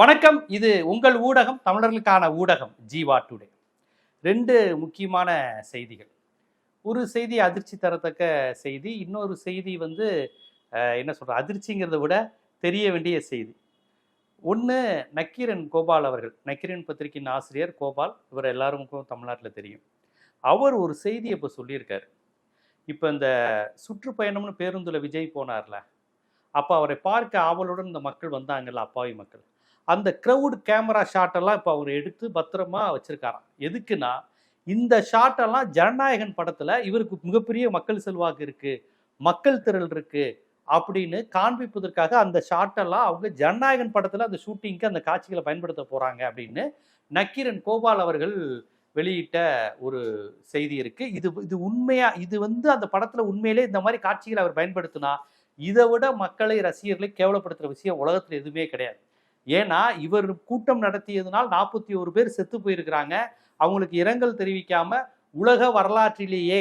வணக்கம். இது உங்கள் ஊடகம் தமிழர்களுக்கான ஊடகம் ஜீவா டுடே. ரெண்டு முக்கியமான செய்திகள். ஒரு செய்தி அதிர்ச்சி தரத்தக்க செய்தி இன்னொரு செய்தி வந்து என்ன சொல்கிற அதிர்ச்சிங்கிறத விட தெரிய வேண்டிய செய்தி. ஒன்று நக்கீரன் கோபால் அவர்கள். நக்கீரன் பத்திரிகையின் ஆசிரியர் கோபால் இவர் எல்லாருக்கும் தமிழ்நாட்டில் தெரியும். அவர் ஒரு செய்தி இப்போ சொல்லியிருக்காரு. இப்போ இந்த சுற்றுப்பயணம்னு பேருந்துல விஜய் போனார்ல அப்போ அவரை பார்க்க ஆவலுடன் இந்த மக்கள் வந்தாங்கல்ல அப்பாவி மக்கள். அந்த க்ரௌட் கேமரா ஷாட்டெல்லாம் இப்போ அவர் எடுத்து பத்திரமா வச்சிருக்காராம். எதுக்குன்னா இந்த ஷாட்டெல்லாம் ஜனநாயகன் படத்தில் இவருக்கு மிகப்பெரிய மக்கள் செல்வாக்கு இருக்குது மக்கள் திரள் இருக்குது அப்படின்னு காண்பிப்பதற்காக அந்த ஷாட்டெல்லாம் அவங்க ஜனநாயகன் படத்தில் அந்த ஷூட்டிங்க்கு அந்த காட்சிகளை பயன்படுத்த போகிறாங்க அப்படின்னு நக்கீரன் கோபால் அவர்கள் வெளியிட்ட ஒரு செய்தி இருக்குது இது இது உண்மையாக இது வந்து அந்த படத்தில் உண்மையிலே இந்த மாதிரி காட்சிகளை அவர் பயன்படுத்தினா இதை விட மக்களை ரசிகர்களை கேவலப்படுத்துகிற விஷயம் உலகத்தில் எதுவுமே கிடையாது. ஏன்னா இவர் கூட்டம் நடத்தியதுனால் நாற்பத்தி ஒரு பேர் செத்து போயிருக்கிறாங்க. அவங்களுக்கு இரங்கல் தெரிவிக்காம உலக வரலாற்றிலேயே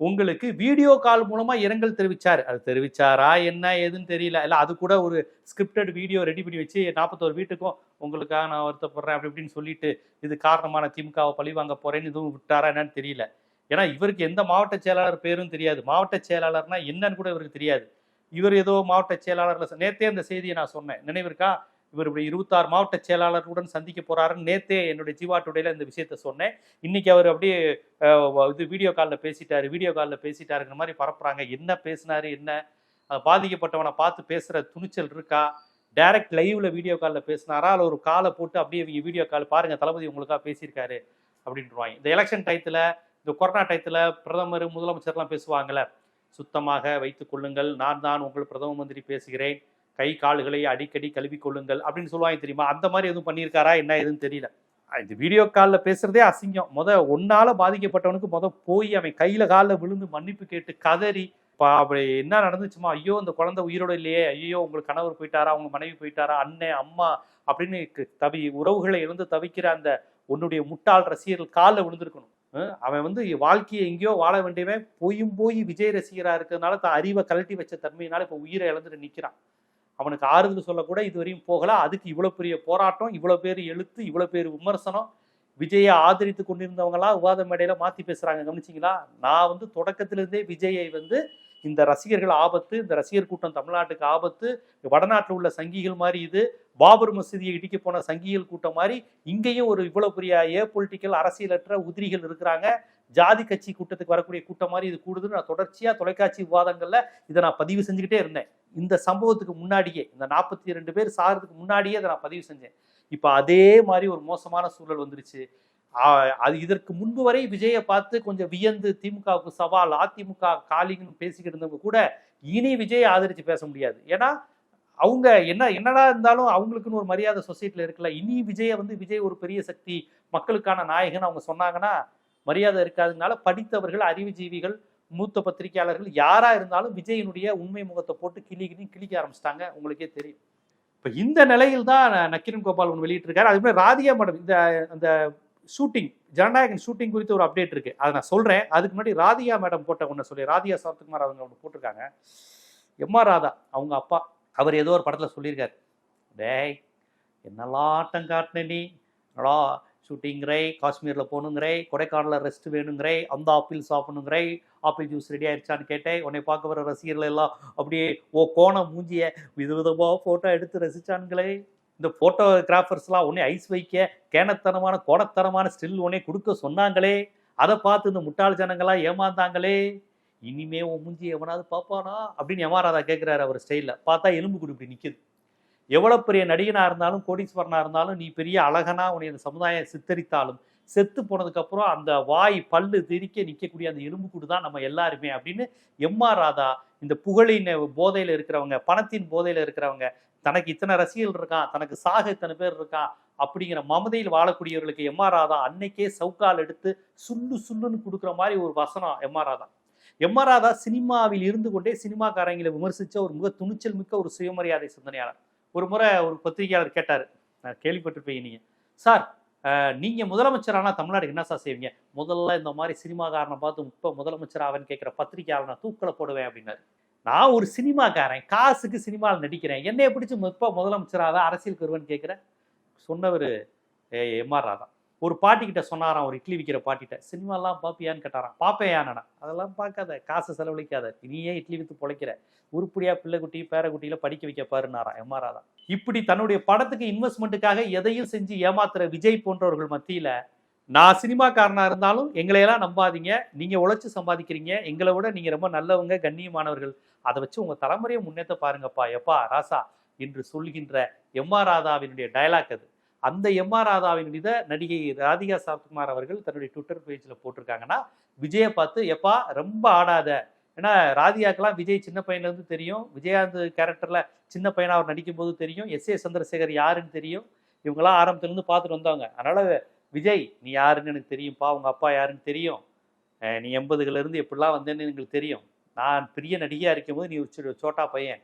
உங்களுக்கு வீடியோ கால் மூலமா இரங்கல் தெரிவிச்சார். அது தெரிவிச்சாரா என்ன ஏதுன்னு தெரியல. இல்லை அது கூட ஒரு ஸ்கிரிப்டட் வீடியோ ரெடி பண்ணி வச்சு நாற்பத்தோரு வீட்டுக்கும் உங்களுக்காக நான் வருத்தப்படுறேன் அப்படி இப்படின்னு சொல்லிட்டு இது காரணமான திமுகவை பழி வாங்க போறேன்னு இதுவும் விட்டாரா என்னன்னு தெரியல. ஏன்னா இவருக்கு எந்த மாவட்ட செயலாளர் பேரும் தெரியாது. மாவட்ட செயலாளர்னா என்னன்னு கூட இவருக்கு தெரியாது. இவர் ஏதோ மாவட்ட செயலாளர்ல நேத்தே அந்த செய்தியை நான் சொன்னேன். நினைவிருக்கா? இவர் இப்படி இருபத்தாறு மாவட்ட செயலாளர்களுடன் சந்திக்க போறாருன்னு நேத்தே என்னுடைய ஜீவா டுடேல இந்த விஷயத்த சொன்னேன். இன்னைக்கு அவர் அப்படியே இது வீடியோ காலில் பேசிட்டாரு வீடியோ காலில் பேசிட்டாருங்கிற மாதிரி பரப்புறாங்க. என்ன பேசினாரு என்ன? பாதிக்கப்பட்டவனை பார்த்து பேசுற துணிச்சல் இருக்கா? டைரக்ட் லைவ்ல வீடியோ காலில் பேசினாரா? அல்ல ஒரு காலை போட்டு அப்படியே இவங்க வீடியோ கால் பாருங்க தளபதி உங்களுக்காக பேசியிருக்காரு அப்படின்றவாங்க இந்த எலெக்ஷன் டயத்துல இந்த கொரோனா டயத்துல பிரதமர் முதலமைச்சர்லாம் பேசுவாங்கல்ல சுத்தமாக வைத்துக் கொள்ளுங்கள். நான் தான் உங்கள் பிரதம மந்திரி பேசுகிறேன். கை கால்களை அடிக்கடி கழுவி கொள்ளுங்கள் அப்படின்னு சொல்லுவாங்க தெரியுமா? அந்த மாதிரி எதுவும் பண்ணியிருக்காரா? என்ன எதுன்னு தெரியல. இந்த வீடியோ காலில் பேசுறதே அசிங்கம். முத ஒன்னால பாதிக்கப்பட்டவனுக்கு முத போய் அவன் கையில காலில் விழுந்து மன்னிப்பு கேட்டு கதறி இப்போ அப்படி என்ன நடந்துச்சுமா? ஐயோ இந்த குழந்தை உயிரோட இல்லையே. ஐயோ உங்களுக்கு கணவர் போயிட்டாரா? அவங்க மனைவி போயிட்டாரா? அண்ணன் அம்மா அப்படின்னு தவி உறவுகளை இழந்து தவிக்கிற அந்த உன்னுடைய முட்டாள் ரசிகர்கள் காலில் விழுந்திருக்கணும். அவன் வந்து வாழ்க்கையை எங்கேயோ வாழ வேண்டியவன் போயும் போய் விஜய் ரசிகராக இருக்கிறதுனால தான் அறிவை கழட்டி வச்ச தன்மையினால இப்போ உயிரை இழந்துட்டு நிற்கிறான் அவனுக்கு ஆறுதல் சொல்லக்கூட இதுவரையும் போகல. அதுக்கு இவ்வளோ பெரிய போராட்டம் இவ்வளோ பேர் எழுத்து இவ்வளோ பேர் விமர்சனம் விஜயை ஆதரித்து கொண்டிருந்தவங்களா விவாத மேடையில் மாற்றி பேசுகிறாங்க கவனிச்சிங்களா? நான் வந்து தொடக்கத்திலிருந்தே விஜயை வந்து இந்த ரசிகர்கள் ஆபத்து இந்த ரசிகர் கூட்டம் தமிழ்நாட்டுக்கு ஆபத்து வடநாட்டில் உள்ள சங்கிகள் மாதிரி இது பாபர் மசூதியை இடிக்க போன சங்கிகள் கூட்டம் மாதிரி இங்கேயும் ஒரு இவ்வளோ பெரிய ஏ பொலிட்டிக்கல் அரசியலற்ற உதிரிகள் இருக்கிறாங்க. ஜாதி கட்சி கூட்டத்துக்கு வரக்கூடிய கூட்டம் மாதிரி இது கூடுதுன்னு நான் தொடர்ச்சியாக தொலைக்காட்சி விவாதங்களில் இதை நான் பதிவு செஞ்சுக்கிட்டே இருந்தேன். இந்த சம்பவத்துக்கு முன்னாடியே இந்த நாற்பத்தி ரெண்டு பேர் சாகிறதுக்கு முன்னாடியே அதை நான் பதிவு செஞ்சேன். இப்போ அதே மாதிரி ஒரு மோசமான சூழல் வந்துருச்சு. அது இதற்கு முன்பு வரை விஜயை பார்த்து கொஞ்சம் வியந்து திமுகவுக்கு சவால் அதிமுக காலிங்கன்னு பேசிக்கிட்டு இருந்தவங்க கூட இனி விஜயை ஆதரித்து பேச முடியாது. ஏன்னா அவங்க என்ன என்னடா இருந்தாலும் அவங்களுக்குன்னு ஒரு மரியாதை சொசைட்டியில் இருக்குல்ல. இனி விஜயை வந்து விஜய் ஒரு பெரிய சக்தி மக்களுக்கான நாயகன் அவங்க சொன்னாங்கன்னா மரியாதை இருக்காததுனால படித்தவர்கள் அறிவுஜீவிகள் மூத்த பத்திரிகையாளர்கள் யாரா இருந்தாலும் விஜயனுடைய உண்மை முகத்தை போட்டு கிளி கிளி கிளிக்க ஆரம்பிச்சிட்டாங்க. உங்களுக்கே தெரியும். இப்ப இந்த நிலையில் தான் நக்கிரன் கோபால் ஒன்று வெளியிட்டிருக்காரு. அது மாதிரி ராதிகா மேடம் இந்த அந்த ஷூட்டிங் ஜனநாயகன் ஷூட்டிங் குறித்து ஒரு அப்டேட் இருக்கு. அதை நான் சொல்றேன். அதுக்கு முன்னாடி ராதிகா மேடம் போட்ட ஒன்று சொல்லி ராதிகா சரத்குமார் அவங்க ஒன்று போட்டிருக்காங்க. எம்ஆர் ராதா அவங்க அப்பா அவர் ஏதோ ஒரு படத்தில் சொல்லியிருக்காரு. டேய் என்னெல்லாம் ஆட்டம் காட்டின நீ? ஷூட்டிங்கிறே காஷ்மீரில் போகணுங்கிறே கொடைக்கானலில் ரெஸ்ட் வேணுங்கிறே அந்த ஆப்பிள் சாப்பிடணுங்கிறே ஆப்பிள் ஜூஸ் ரெடி ஆயிடுச்சான்னு கேட்டேன். உன்னை பார்க்க வர ரசிகர்கள் எல்லாம் அப்படியே ஓ கோணம் மூஞ்சிய விதவிதமாக ஃபோட்டோ எடுத்து ரசிச்சானுங்களே. இந்த ஃபோட்டோகிராஃபர்ஸ்லாம் உடனே ஐஸ் வைக்க கேனத்தனமான கோணத்தனமான ஸ்டில் உடனே கொடுக்க சொன்னாங்களே. அதை பார்த்து இந்த முட்டாள் ஜனங்களாம் ஏமாந்தாங்களே. இனிமே உன் மூஞ்சி எவனாவது பார்ப்பானா? அப்படின்னு எமாராதா கேட்குறாரு அவர் ஸ்டைலில் பார்த்தா எலும்பு குடி இப்படி எவ்வளோ பெரிய நடிகனாக இருந்தாலும் கோடீஸ்வரனா இருந்தாலும் நீ பெரிய அழகனா உன்னை இந்த சமுதாயம் சித்தரித்தாலும் செத்து போனதுக்கப்புறம் அந்த வாய் பல்லு திரிக்க நிற்கக்கூடிய அந்த இரும்பு கூடு தான் நம்ம எல்லாருமே அப்படின்னு எம்ஆர் ராதா இந்த புகழின் போதையில் இருக்கிறவங்க பணத்தின் போதையில் இருக்கிறவங்க தனக்கு இத்தனை ரசிகர்கள் இருக்கான் தனக்கு சாக இத்தனை பேர் இருக்கான் அப்படிங்கிற மமதையில் வாழக்கூடியவர்களுக்கு எம்ஆர் ராதா அன்னைக்கே சவுக்கால் எடுத்து சுல்லு சுல்லுன்னு கொடுக்குற மாதிரி ஒரு வசனம் எம்ஆர் ராதா. எம்ஆர் ராதா சினிமாவில் இருந்து கொண்டே சினிமாக்காரங்களை விமர்சித்த ஒரு மிக துணிச்சல் மிக்க ஒரு சுயமரியாதை சிந்தனையாளர். ஒரு முறை ஒரு பத்திரிகையாளர் கேட்டார். நான் கேள்விப்பட்டிருப்பீங்க நீங்கள் சார் நீங்கள் நீங்க முதலமைச்சரானா தமிழ்நாடு என்ன சார் செய்வீங்க? முதல்ல இந்த மாதிரி சினிமாக்காரனை பார்த்து இப்போ முதலமைச்சர் ஆவன் கேட்குற பத்திரிகையாளர் நான் தூக்கல போடுவேன் அப்படின்னாரு. நான் ஒரு சினிமாக்காரன். காசுக்கு சினிமாவில் நடிக்கிறேன். என்னைய பிடிச்சி இப்போ முதலமைச்சராக அரசியலுக்கு வருவேன்னு கேட்குறேன் சொன்னவர் எம்ஆர் ராதா. ஒரு பாட்டிக்கிட்ட சொன்னாராம் ஒரு இட்லி விற்கிற பாட்டிகிட்ட சினிமாலாம் பார்ப்பியான்னு கேட்டாராம். பார்ப்பேன் அதெல்லாம் பார்க்காத காசு செலவழிக்காத. நீயே இட்லி விற்று பிழைக்கிற? உருப்படியா பிள்ளைக்குட்டி பேரக்குட்டியில படிக்க வைக்க பாருனாராம் எம்ஆர் ராதா இப்படி தன்னுடைய படத்துக்கு இன்வெஸ்ட்மெண்ட்டுக்காக எதையும் செஞ்சு ஏமாத்துற விஜய் போன்றவர்கள் மத்தியில நான் சினிமாக்காரனா இருந்தாலும் எங்களையெல்லாம் நம்பாதீங்க. நீங்க உழைச்சி சம்பாதிக்கிறீங்க. எங்களை விட நீங்க ரொம்ப நல்லவங்க கண்ணியமானவர்கள். அதை வச்சு உங்க தலைமுறையை முன்னேற்ற பாருங்கப்பா. எப்பா ராசா என்று சொல்கின்ற எம் ஆர் ராதாவினுடைய டயலாக் அது. அந்த எம் ஆர் ராதாவின் மீத நடிகை ராதிகா சரத்குமார் அவர்கள் தன்னுடைய ட்விட்டர் பேஜில் போட்டிருக்காங்கன்னா விஜயை பார்த்து எப்பா ரொம்ப ஆடாத. ஏன்னா ராதிகாக்கெல்லாம் விஜய் சின்ன பையன்லேருந்து தெரியும். விஜயாந்த் கேரக்டரில் சின்ன பையனாக அவர் நடிக்கும்போது தெரியும். எஸ் ஏ சந்திரசேகர் யாருன்னு தெரியும். இவங்கெல்லாம் ஆரம்பத்துலேருந்து பார்த்துட்டு வந்தாங்க அதனால் விஜய் நீ யாருன்னு எனக்கு தெரியும்ப்பா உங்கள் அப்பா யாருன்னு தெரியும். நீ எண்பதுலேருந்து எப்படிலாம் வந்தேன்னு எங்களுக்கு தெரியும். நான் பெரிய நடிகையாக இருக்கும்போது நீ ஒரு சோட்டா பையன்.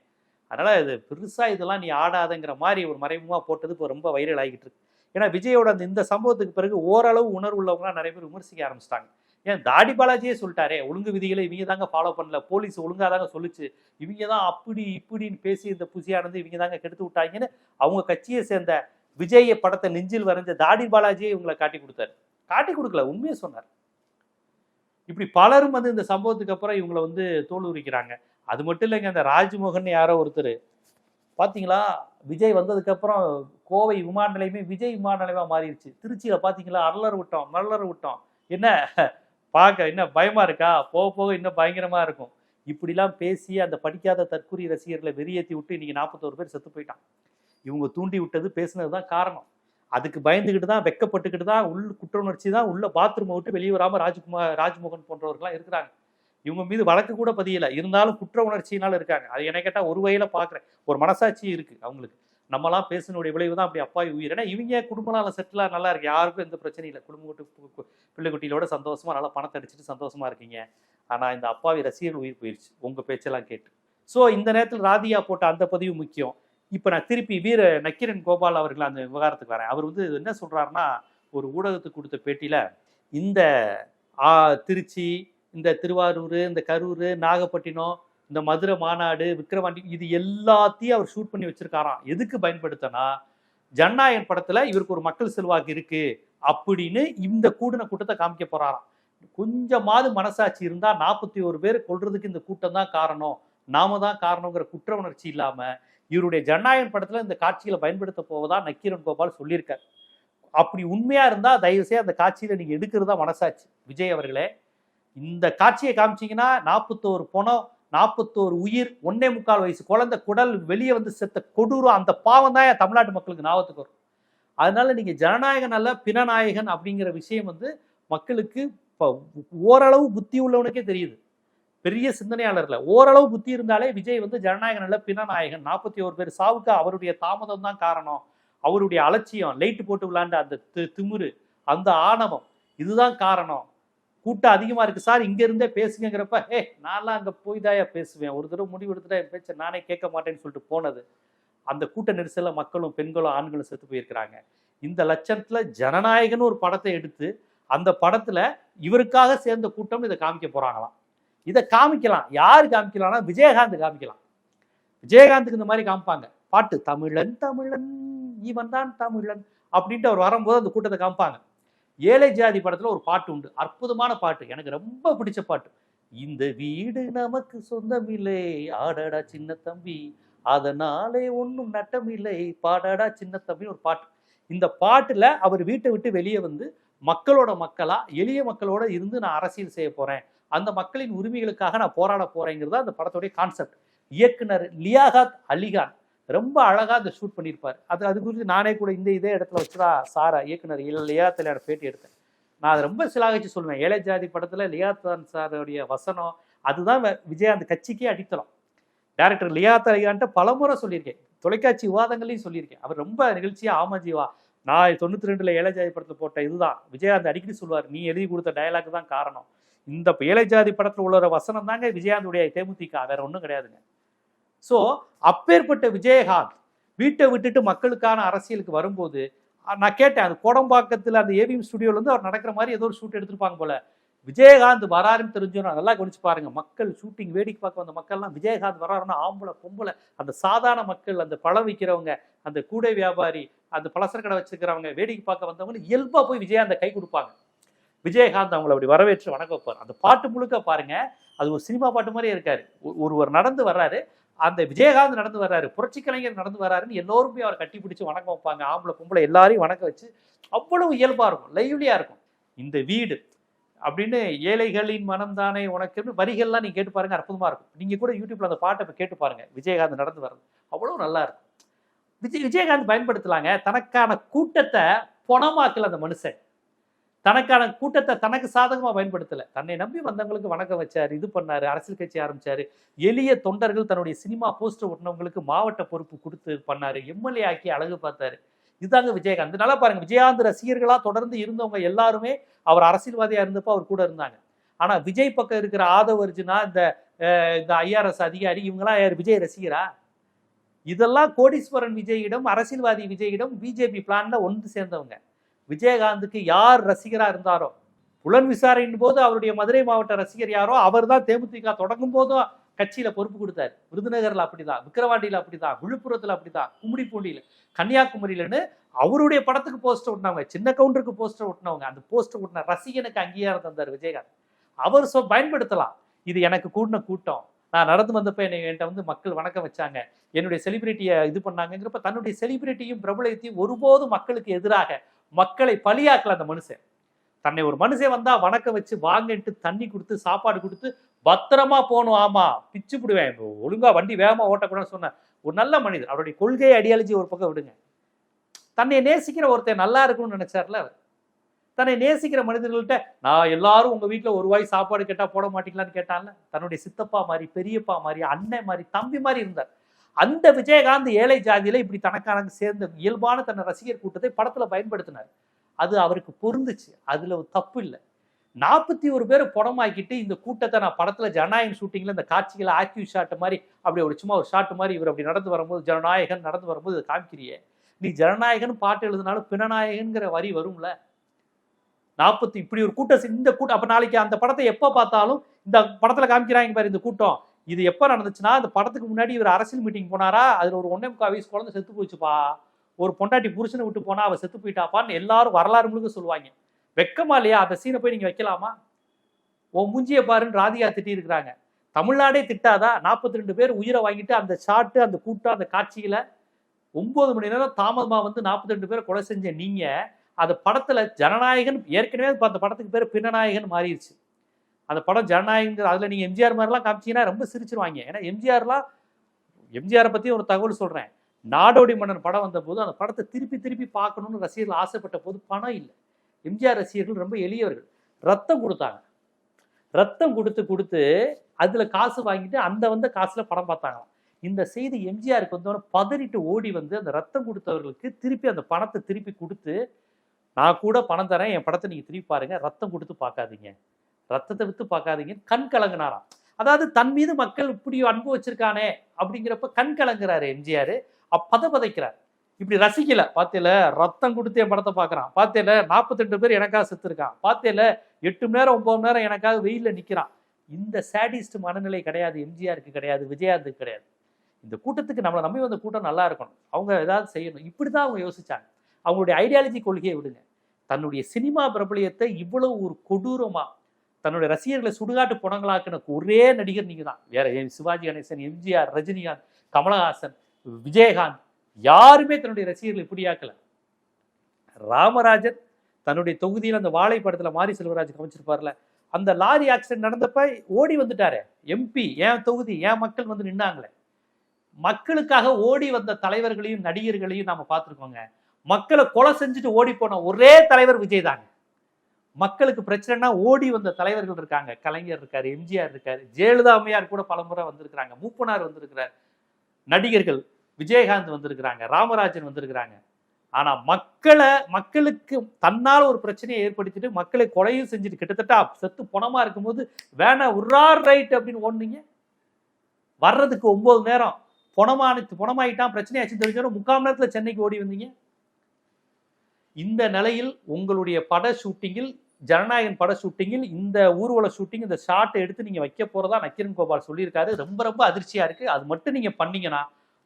அதனால் இது பெருசாக இதெல்லாம் நீ ஆடாதங்கிற மாதிரி ஒரு மறைமுகமாக போட்டது இப்போ ரொம்ப வைரல் ஆகிட்டு இருக்கு. ஏன்னா விஜயோட அந்த இந்த சம்பவத்துக்கு பிறகு ஓரளவு உணர்வு உள்ளவங்களாம் நிறைய பேர் விமர்சிக்க ஆரம்பிச்சிட்டாங்க. ஏன் தாடி பாலாஜியே சொல்லிட்டாரே ஒழுங்கு விதிகளை இவங்க தாங்க ஃபாலோ பண்ணல. போலீஸ் ஒழுங்காக தாங்க சொல்லுச்சு. இவங்க தான் அப்படி இப்படின்னு பேசி இந்த புசியானது இவங்க தாங்க கெடுத்து விட்டாங்கன்னு அவங்க கட்சியை சேர்ந்த விஜய படத்தை நெஞ்சில் வரைஞ்ச தாடி பாலாஜியே இவங்களை காட்டி கொடுத்தாரு. காட்டி கொடுக்கல உண்மையை சொன்னார். இப்படி பலரும் வந்து இந்த சம்பவத்துக்கு அப்புறம் இவங்களை வந்து தோல் உரிக்கிறாங்க. அது மட்டும் இல்லைங்க அந்த ராஜ்மோகன் யாரோ ஒருத்தர். பார்த்தீங்களா விஜய் வந்ததுக்கப்புறம் கோவை விமான நிலையமே விஜய் விமான நிலையமாக மாறிடுச்சு. திருச்சியில் பார்த்தீங்களா அல்லர் விட்டோம் மல்லர் விட்டோம். என்ன? பார்க்க என்ன பயமாக இருக்கா? போக போக இன்னும் பயங்கரமாக இருக்கும். இப்படிலாம் பேசி அந்த படிக்காத தற்கூரி ரசிகர்களை வெறியேற்றி விட்டு இன்றைக்கி நாற்பத்தோரு பேர் செத்து போயிட்டான். இவங்க தூண்டி விட்டது பேசுனது தான் காரணம். அதுக்கு பயந்துக்கிட்டு தான் வெக்கப்பட்டுக்கிட்டு தான் உள் குற்ற உணர்ச்சி தான் உள்ள பாத்ரூமை விட்டு வெளியே வராமல் ராஜ்குமார் ராஜ்மோகன் போன்றவர்கள்லாம் இருக்கிறாங்க. இவங்க மீது வழக்கு கூட பதியலை. இருந்தாலும் குற்ற உணர்ச்சியினால இருக்காங்க. அது என்ன கேட்டால் ஒரு வகையில் பார்க்குறேன் ஒரு மனசாட்சி இருக்குது அவங்களுக்கு. நம்மலாம் பேசினுடைய விளைவு தான் அப்படி அப்பாவி உயிர். ஏன்னா இவங்க குடும்பனால செட்டிலாக நல்லா இருக்கு. யாருக்கும் எந்த பிரச்சனையும் இல்லை. குடும்ப குட்டி பிள்ளை குட்டிகளோட சந்தோஷமாக நல்லா பணத்தை அடிச்சுட்டு சந்தோஷமாக இருக்கீங்க. ஆனால் இந்த அப்பாவி ரசிகர்கள் உயிர் போயிடுச்சு உங்கள் பேச்செல்லாம் கேட்டு. ஸோ இந்த நேரத்தில் ராதியா போட்ட அந்த பதிவு முக்கியம். இப்போ நான் திருப்பி வீர நக்கிரன் கோபால் அவர்கள் அந்த விவகாரத்துக்கு வரேன். அவர் வந்து என்ன சொல்கிறாருன்னா ஒரு ஊடகத்துக்கு கொடுத்த பேட்டியில் இந்த ஆ, திருச்சி இந்த திருவாரூர் இந்த கரூர் நாகப்பட்டினம் இந்த மதுரை மாநாடு விக்ரவாண்டி இது எல்லாத்தையும் அவர் ஷூட் பண்ணி வச்சிருக்காராம். எதுக்கு பயன்படுத்தனா ஜனநாயகன் படத்துல இவருக்கு ஒரு மக்கள் செல்வாக்கு இருக்கு அப்படின்னு இந்த கூடின கூட்டத்தை காமிக்க போறாராம். கொஞ்சமாவது மனசாட்சி இருந்தா நாற்பத்தி ஒரு பேர் கொள்றதுக்கு இந்த கூட்டம் தான் காரணம். நாம தான் காரணங்கிற குற்ற உணர்ச்சி இல்லாம இவருடைய ஜனநாயகன் படத்துல இந்த காட்சிகளை பயன்படுத்த போவதா நக்கீரன் கோபால் சொல்லியிருக்கார். அப்படி உண்மையா இருந்தா தயவுசெய்து அந்த காட்சியில நீங்க எடுக்கிறதா மனசாட்சி. விஜய் அவர்களே இந்த காட்சியை காமிச்சீங்கன்னா நாற்பத்தோரு பணம் நாற்பத்தோரு உயிர் ஒன்னே முக்கால் வயசு குழந்தை குடல் வெளியே வந்து செத்த கொடூரம் அந்த பாவம் தான் தமிழ்நாட்டு மக்களுக்கு ஞாபகத்துக்கு வரும். அதனால நீங்க ஜனநாயகன் அல்ல பிணநாயகன் அப்படிங்கிற விஷயம் வந்து மக்களுக்கு இப்போ ஓரளவு புத்தி உள்ளவனுக்கே தெரியுது. பெரிய சிந்தனையாளர்ல. ஓரளவு புத்தி இருந்தாலே விஜய் வந்து ஜனநாயகன் அல்ல பிணநாயகன் நாற்பத்தி ஒரு பேர் சாவுக்கு அவருடைய தாமதம் தான் காரணம். அவருடைய அலட்சியம் லைட்டு போட்டு விளாண்ட அந்த தி- அந்த ஆணவம் இதுதான் காரணம். கூட்டம் அதிகமாக இருக்குது சார் இங்கே இருந்தே பேசுங்கிறப்ப ஏ நான்லாம் அங்கே போய் தாயா பேசுவேன். ஒரு தடவை முடிவு எடுத்துட்டா என் பேச்சை நானே கேட்க மாட்டேன்னு சொல்லிட்டு போனது. அந்த கூட்ட நெரிசலில் மக்களும் பெண்களும் ஆண்களும் செத்து போயிருக்கிறாங்க. இந்த லட்சத்தில் ஜனநாயகன்னு ஒரு படத்தை எடுத்து அந்த படத்தில் இவருக்காக சேர்ந்த கூட்டம் இதை காமிக்க போகிறாங்களாம் இதை காமிக்கலாம். யார் காமிக்கலாம்னா விஜயகாந்த் காமிக்கலாம். விஜயகாந்துக்கு இந்த மாதிரி காமிப்பாங்க. பாட்டு தமிழன் தமிழன் இவன் தான் தமிழன் அப்படின்ட்டு அவர் வரும்போது அந்த கூட்டத்தை காமிப்பாங்க. ஏழை ஜாதி படத்துல ஒரு பாட்டு உண்டு. அற்புதமான பாட்டு. எனக்கு ரொம்ப பிடிச்ச பாட்டு. இந்த வீடு நமக்கு சொந்தமில்லை. ஆடடா சின்ன தம்பி. அதனாலே ஒன்றும் நட்டமில்லை. பாடடா சின்ன தம்பி ஒரு பாட்டு. இந்த பாட்டுல அவர் வீட்டை விட்டு வெளியே வந்து மக்களோட மக்களா எளிய மக்களோட இருந்து நான் அரசியல் செய்ய போறேன். அந்த மக்களின் உரிமைகளுக்காக நான் போராட போறேங்கிறது அந்த படத்துடைய கான்செப்ட் இயக்குனர் லியாகாத் அலிகான். ரொம்ப அழகாக அந்த ஷூட் பண்ணியிருப்பார். அது அது குறித்து நானே கூட இந்த இதே இடத்துல வச்சுதான் சாரா இயக்குனர் இல்ல- லியாத் பேட்டி எடுத்தேன். நான் அதை ரொம்ப சிலாகிச்சு சொல்லுவேன் ஏழை ஜாதி படத்தில் லியாத்தான் சாருடைய வசனம் அதுதான் வி- விஜய் அந்த கட்சிக்கே அடித்தளம். டேரக்டர் லியாத் அலிகான்ட்ட பலமுறை சொல்லியிருக்கேன். தொலைக்காட்சி விவாதங்களையும் சொல்லியிருக்கேன். அவர் ரொம்ப நிகழ்ச்சியாக ஆமாஜீவா நான் தொண்ணூற்றி ரெண்டில் ஏழை ஜாதி படத்துல போட்ட இதுதான். விஜயகாந்த் அடிக்கடி சொல்லுவார் நீ எழுதி கொடுத்த டயலாக் தான் காரணம். இந்த ஏழை ஜாதி படத்தில் உள்ள வசனம் தாங்க விஜயகாந்துடைய தேமுதிக வேற ஒன்றும் கிடையாதுங்க. ஸோ அப்பேற்பட்ட விஜயகாந்த் வீட்டை விட்டுட்டு மக்களுக்கான அரசியலுக்கு வரும்போது நான் கேட்டேன் அது கோடம்பாக்கத்தில் அந்த ஏவிஎம் ஸ்டுடியோலேருந்து அவர் நடக்கிற மாதிரி ஏதோ ஒரு ஷூட் எடுத்திருப்பாங்க போல. விஜயகாந்த் வராருன்னு தெரிஞ்சோம் நல்லா கவனிச்சு பாருங்க மக்கள் ஷூட்டிங் வேடிக்கை பார்க்க வந்த மக்கள்லாம் விஜயகாந்த் வராருன்னா ஆம்பளை பொம்பளை அந்த சாதாரண மக்கள் அந்த பழம் விற்கிறவங்க அந்த கூடை வியாபாரி அந்த பலசர கடை வச்சிருக்கிறவங்க வேடிக்கை பார்க்க வந்தவங்க இயல்பாக போய் விஜயகாந்த கை கொடுப்பாங்க. விஜயகாந்த் அவங்கள அப்படி வரவேற்று வணக்க வைப்பார். அந்த பாட்டு முழுக்க பாருங்க அது ஒரு சினிமா பாட்டு மாதிரியே இருக்காரு. ஒருவர் நடந்து வர்றாரு அந்த விஜயகாந்த் நடந்து வர்றாரு புரட்சி கலைஞர் நடந்து வர்றாருன்னு எல்லோரும் போய் அவரை கட்டி பிடிச்சி வணக்கம் வைப்பாங்க. ஆம்பளை பொம்பளை எல்லாரையும் வணக்க வச்சு அவ்வளவு இயல்பாக இருக்கும் லைவ்லியாக இருக்கும். இந்த வீடு அப்படின்னு ஏழைகளின் மனம்தானே உனக்கு வரிகள்லாம் நீங்கள் கேட்டு பாருங்க அற்புதமாக இருக்கும். நீங்கள் கூட யூடியூப்ல அந்த பாட்டை கேட்டு பாருங்க விஜயகாந்த் நடந்து வர்றது. அவ்வளோ நல்லா இருக்கும். விஜய் விஜயகாந்த் பயன்படுத்தலாங்க தனக்கான கூட்டத்தை பொணமாக்கல அந்த மனுஷன். தனக்கான கூட்டத்தை தனக்கு சாதகமாக பயன்படுத்தல. தன்னை நம்பி வந்தவங்களுக்கு வணக்கம் வச்சார் இது பண்ணாரு அரசியல் கட்சி ஆரம்பிச்சார். எளிய தொண்டர்கள் தன்னுடைய சினிமா போஸ்டர் ஒட்டினவங்களுக்கு மாவட்ட பொறுப்பு கொடுத்து பண்ணாரு. எம்எல்ஏ ஆக்கி அழகு பார்த்தாரு. இதுதாங்க விஜயகாந்த். நல்லா பாருங்க விஜயகாந்த் ரசிகர்களாக தொடர்ந்து இருந்தவங்க எல்லாருமே அவர் அரசியல்வாதியாக இருந்தப்போ அவர் கூட இருந்தாங்க. ஆனால் விஜய் பக்கம் இருக்கிற ஆதவ அர்ஜுனா இந்த இந்த ஐஆர்எஸ் அதிகாரி இவங்கெல்லாம் யார்? விஜய் ரசிகரா? இதெல்லாம் கோடீஸ்வரன் விஜயிடம் அரசியல்வாதி விஜயிடம் பிஜேபி பிளான்ல ஒன்று சேர்ந்தவங்க. விஜயகாந்துக்கு யார் ரசிகராக இருந்தாரோ? புலன் விசாரணையின் போது அவருடைய மதுரை மாவட்ட ரசிகர் யாரோ? அவர் தான் தேமுதிக தொடங்கும் போதும் கட்சியில பொறுப்பு கொடுத்தாரு. விருதுநகர்ல அப்படிதான் விக்கிரவாண்டியில அப்படிதான் விழுப்புரத்துல அப்படிதான் கும்மிடிப்பூண்டியில கன்னியாகுமரியிலன்னு அவருடைய படத்துக்கு போஸ்டர் ஒட்டினவங்க சின்ன கவுண்டருக்கு போஸ்டர் ஒட்டினவங்க அந்த போஸ்டர் ஒட்டின ரசிகனுக்கு அங்கீகாரம் தந்தார் விஜயகாந்த். அவர் சொ பயன்படுத்தலாம். இது எனக்கு கூடின கூட்டம். நான் நடந்து வந்தப்ப என்னை என்கிட்ட வந்து மக்கள் வணக்கம் வச்சாங்க. என்னுடைய செலிபிரிட்டியை இது பண்ணாங்கங்கிறப்ப தன்னுடைய செலிபிரிட்டியும் பிரபலத்தையும் ஒருபோதும் மக்களுக்கு எதிராக மக்களை பலியாக்கல அந்த மனுஷன். தன்னை ஒரு மனுஷன் வந்தா வணக்கம் வச்சு வாங்கன்ட்டு தண்ணி கொடுத்து சாப்பாடு கொடுத்து பத்திரமா போகணும். ஆமா பிச்சு விடுவேன் ஒழுங்கா வண்டி வேகமா ஓட்டக்கூடாதுன்னு சொன்ன ஒரு நல்ல மனிதர். அவருடைய கொள்கை ஐடியாலஜி ஒரு பக்கம் விடுங்க. தன்னை நேசிக்கிற ஒருத்தன் நல்லா இருக்கணும்னு நினைச்சார்ல அவர். தன்னை நேசிக்கிற மனிதர்கள்ட்ட நான் எல்லாரும் உங்க வீட்டில் ஒரு வாய் சாப்பாடு கேட்டால் போட மாட்டீங்களான்னு கேட்டான்ல? தன்னுடைய சித்தப்பா மாதிரி பெரியப்பா மாதிரி அண்ணன் மாதிரி தம்பி மாதிரி இருந்தார். அந்த விஜயகாந்த் ஏழை ஜாதியில இப்படி தனக்கான சேர்ந்த இயல்பான தன் ரசிகர் கூட்டத்தை படத்துல பயன்படுத்தினார். அது அவருக்கு பொருந்துச்சு. அதுல ஒரு தப்பு இல்லை. நாற்பத்தி ஒரு பேர் படமாக்கிட்டு இந்த கூட்டத்தை நான் படத்துல ஜனநாயகம் ஷூட்டிங்ல இந்த காட்சிகளை ஆக்டிவ் ஷாட் மாதிரி அப்படி ஒரு சும்மா ஒரு ஷாட் மாதிரி இவர் அப்படி நடந்து வரும்போது ஜனநாயகன் நடந்து வரும்போது இதை காமிக்கிறியே. நீ ஜனநாயகன் பாட்டு எழுதினாலும் பிணநாயகன்கிற வரி வரும்ல? நாற்பத்தி இப்படி ஒரு கூட்டம் இந்த கூட்டம் அப்ப நாளைக்கு அந்த படத்தை எப்போ பார்த்தாலும் இந்த படத்துல காமிக்கிறாங்க பாரு இந்த கூட்டம். இது எப்போ நடந்துச்சுன்னா அந்த படத்துக்கு முன்னாடி இவர் அரசியல் மீட்டிங் போனாரா? அதில் ஒரு ஒன்னே முக்கால் வயசு குழந்தை செத்து போச்சுப்பா ஒரு பொண்டாட்டி புருஷனை விட்டு போனா அவள் செத்து போயிட்டாப்பான்னு எல்லாரும் வரலாறு முழுக்க சொல்லுவாங்க. வெக்கமா இல்லையா? அந்த சீனை போய் நீங்கள் வைக்கலாமா? ஓ மூஞ்சிய பாருன்னு ராதிகா திட்டி இருக்கிறாங்க. தமிழ்நாடே திட்டாதா? நாற்பத்தி ரெண்டு பேர் உயிரை வாங்கிட்டு அந்த ஷாட்டு அந்த கூட்டம் அந்த காட்சியில் ஒன்பது மணி நேரம் தாமதமாக வந்து நாற்பத்தி ரெண்டு பேரை கொலை செஞ்ச நீங்கள் அந்த படத்தில் ஜனநாயகன் ஏற்கனவே அந்த படத்துக்கு பேர் பின்னநாயகன் மாறிடுச்சு. அந்த படம் ஜனநாயகன் அதில் நீங்கள் எம்ஜிஆர் மாதிரிலாம் காமிச்சீங்கன்னா ரொம்ப சிரிச்சிருவாங்க. ஏன்னா எம்ஜிஆர்லாம் எம்ஜிஆரை பற்றி ஒரு தகவல் சொல்கிறேன் நாடோடி மன்னன் படம் வந்த போது அந்த படத்தை திருப்பி திருப்பி பார்க்கணும்னு ரசிகர்கள் ஆசைப்பட்ட போது பணம் இல்லை. எம்ஜிஆர் ரசிகர்கள் ரொம்ப எளியவர்கள். ரத்தம் கொடுத்தாங்க. ரத்தம் கொடுத்து கொடுத்து அதில் காசு வாங்கிட்டு அந்த வந்த காசில் படம் பார்த்தாங்களாம். இந்த செய்தி எம்ஜிஆருக்கு வந்தோடனே பதறிட்டு ஓடி வந்து அந்த ரத்தம் கொடுத்தவர்களுக்கு திருப்பி அந்த பணத்தை திருப்பி கொடுத்து நான் கூட பணம் தரேன் என் படத்தை நீங்கள் திருப்பி பாருங்கள் ரத்தம் கொடுத்து பார்க்காதீங்க. ரத்தத்தை வித்து பார்க்காதீங்க. கண் கலங்கினாராம். அதாவது தன் மீது மக்கள் இப்படி அன்பு வச்சிருக்கானே அப்படிங்கிறப்ப கண் கலங்குறாரு எம்ஜிஆர். பத பதைக்கிறார். இப்படி ரசிக்கல. பார்த்தேல ரத்தம் கொடுத்து என் படத்தை பார்க்குறான். பார்த்தேல நாற்பத்தெட்டு பேர் எனக்காக செத்துருக்கான். பார்த்தேல எட்டு மணி நேரம் ஒன்பது மணி நேரம் எனக்காக வெயிலில் நிற்கிறான் இந்த சேடிஸ்ட் மனநிலை கிடையாது. எம்ஜிஆருக்கு கிடையாது. விஜயாந்துக்கு கிடையாது. இந்த கூட்டத்துக்கு நம்மளை நம்பி வந்த கூட்டம் நல்லா இருக்கணும். அவங்க ஏதாவது செய்யணும். இப்படி தான் அவங்க யோசிச்சாங்க. அவங்களுடைய ஐடியாலஜி கொள்கையை விடுங்க. தன்னுடைய சினிமா பிரபலியத்தை இவ்வளவு ஒரு கொடூரமாக தன்னுடைய ரசிகர்களை சுடுகாட்டு புணங்களாக்குன ஒரே நடிகர் நீங்கள் தான் வேற சிவாஜி கணேசன் எம்ஜிஆர் ரஜினிகாந்த் கமலஹாசன் விஜயகாந்த் யாருமே தன்னுடைய ரசிகர்களை இப்படியாக்கல. ராமராஜன் தன்னுடைய தொகுதியில் அந்த வாழை மாரி செல்வராஜ் கமிச்சிருப்பார்ல அந்த லாரி ஆக்சிடென்ட் நடந்தப்ப ஓடி வந்துட்டாரு. எம்பி என் தொகுதி என் மக்கள் வந்து நின்னாங்களே. மக்களுக்காக ஓடி வந்த தலைவர்களையும் நடிகர்களையும் நாம பார்த்துருக்கோங்க. மக்களை கொலை செஞ்சுட்டு ஓடி போன ஒரே தலைவர் விஜய் தாங்க. மக்களுக்கு பிரச்சனைனா ஓடி வந்த தலைவர்கள் இருக்காங்க. கலைஞர் இருக்காரு எம்ஜிஆர் இருக்காரு ஜெயலலிதா அம்மையார் கூட பலமுறை வந்திருக்கிறாங்க. மூப்பனார் வந்திருக்கிறார். நடிகர்கள் விஜயகாந்த் வந்திருக்கிறாங்க ராமராஜன் வந்திருக்கிறாங்க. ஆனா மக்களை மக்களுக்கு தன்னால் ஒரு பிரச்சனையை ஏற்படுத்திட்டு மக்களை கொலையும் செஞ்சுட்டு கிட்டத்தட்ட செத்து பணமா இருக்கும்போது வேணா உர்ரார் ரைட் அப்படின்னு ஓடுனீங்க. வர்றதுக்கு ஒன்பது நேரம். பணமானு பணமாயிட்டான் பிரச்சனையாச்சு தெரிஞ்சாலும் முக்கால் நேரத்தில் சென்னைக்கு ஓடி வந்தீங்க. இந்த நிலையில் உங்களுடைய பட ஷூட்டிங்கில் ஜனநாயகன் பட ஷூட்டிங்கில் இந்த ஊர்வல ஷூட்டிங் இந்த ஷாட்டை எடுத்து நீங்க வைக்க போறதா நக்கீரன் கோபால் சொல்லியிருக்காரு. ரொம்ப ரொம்ப அதிர்ச்சியா இருக்கு. அது மட்டும் நீங்க பண்ணீங்கன்னா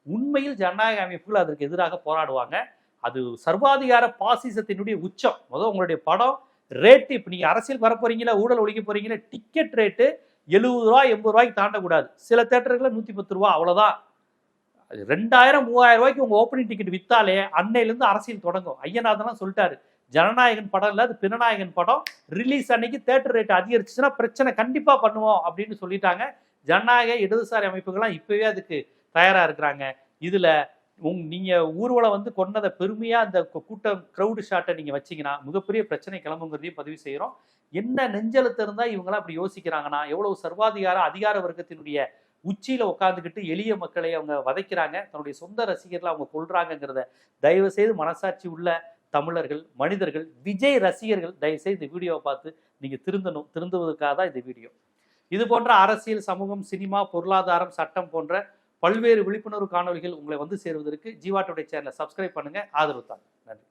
உண்மையில் ஜனநாயக அமைப்புகள் அதற்கு எதிராக போராடுவாங்க. அது சர்வாதிகார பாசிசத்தினுடைய உச்சம். முதல் உங்களுடைய படம் ரேட்டு இப்போ நீங்க அரசியல் வரப்போறீங்களா ஊழல் ஒழிக்க போறீங்களா டிக்கெட் ரேட்டு எழுபது ரூபா எண்பது ரூபாய்க்கு தாண்டக்கூடாது. சில தேட்டர்களில் நூத்தி பத்து ரூபா அவ்வளவுதான். அது ரெண்டாயிரம் மூவாயிரம் ரூபாய்க்கு உங்க ஓப்பனிங் டிக்கெட் வித்தாலே அன்னையிலேருந்து அரசியல் தொடங்கும். ஐயநாதன்லாம் சொல்லிட்டாரு. ஜனநாயகன் படம் இல்லை அது பினநாயகன் படம். ரிலீஸ் அன்னைக்கு தேட்டர் ரேட் அதிகரிச்சுன்னா பிரச்சனை கண்டிப்பாக பண்ணுவோம் அப்படின்னு சொல்லிட்டாங்க. ஜனநாயக இடதுசாரி அமைப்புகள்லாம் இப்போவே அதுக்கு தயாராக இருக்கிறாங்க. இதில் உங் நீங்கள் ஊர்வலம் வந்து கொண்டதை பெருமையாக அந்த கூட்டம் க்ரௌடு ஷாட்டை நீங்கள் வச்சிங்கன்னா மிகப்பெரிய பிரச்சனை கிளம்புங்கிறதையும் பதிவு செய்கிறோம் என்ன நெஞ்சலத்தை இருந்தால் இவங்களாம் அப்படி யோசிக்கிறாங்கன்னா எவ்வளவு சர்வாதிகார அதிகார வர்க்கத்தினுடைய உச்சியில் உட்காந்துக்கிட்டு எளிய மக்களை அவங்க வதைக்கிறாங்க. தன்னுடைய சொந்த ரசிகர்களை அவங்க கொள்றாங்கங்கிறத தயவு செய்து மனசாட்சி உள்ள தமிழர்கள் மனிதர்கள் விஜய் ரசிகர்கள் தயவு செய்து இந்த வீடியோவை பார்த்து நீங்க திருந்தணும் திருந்துவதற்காக தான் இந்த வீடியோ. இது போன்ற அரசியல் சமூகம் சினிமா பொருளாதாரம் சட்டம் போன்ற பல்வேறு விழிப்புணர்வு காணொளிகள் உங்களை வந்து சேருவதற்கு ஜீவாட்டோடைய சேனலை சப்ஸ்கிரைப் பண்ணுங்க. ஆதரவு தாங்க. நன்றி.